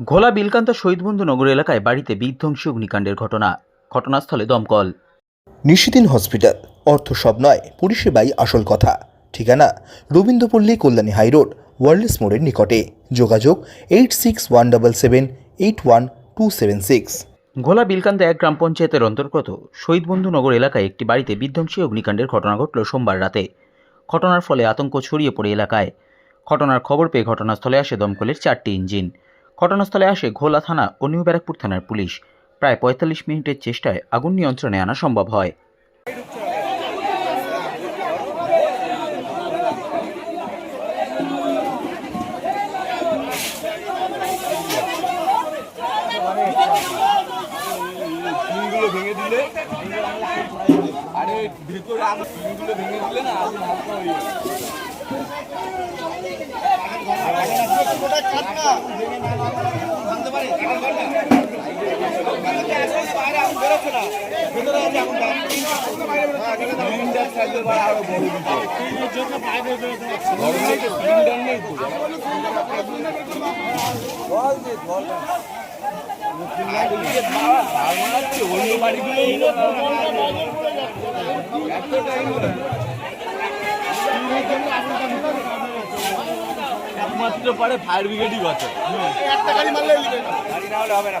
ঘোলা বিলকান্ত শহীদবন্ধু নগর এলাকায় বাড়িতে বিধ্বংসী অগ্নিকাণ্ডের ঘটনা। ঘটনাস্থলে দমকল। নিশিদিন হসপিটাল। অর্থ সব নয় পরিষেবাই আসল কথা। ঠিকানা রবীন্দ্রপল্লী কল্যাণী হাইরোড ওয়ার্ল্ডস মোড়ের নিকটে। যোগাযোগ eight six one double seven eight one two seven six. ঘোলা বিলকান্ত এক গ্রাম পঞ্চায়েতের অন্তর্গত শহীদবন্ধু নগর এলাকায় একটি বাড়িতে বিধ্বংসী অগ্নিকাণ্ডের ঘটনা ঘটল সোমবার রাতে। ঘটনার ফলে আতঙ্ক ছড়িয়ে পড়ে এলাকায়। ঘটনার খবর পেয়ে ঘটনাস্থলে আসে দমকলের চারটি ইঞ্জিন। ঘটনাস্থলে আসে ঘোলা থানা ও নিউ ব্যারাকপুর থানার পুলিশ। প্রায় পঁয়তাল্লিশ মিনিটের চেষ্টায় আগুন নিয়ন্ত্রণে আনা সম্ভব হয়। ভেঙে দিলে না হয়ে অন্য বাড়িগুলো এত টাইম একমাত্র পারে ফায়ার ব্রিগেডই বাঁচে। একটা গাড়ি মারলে গাড়ি না হলে হবে না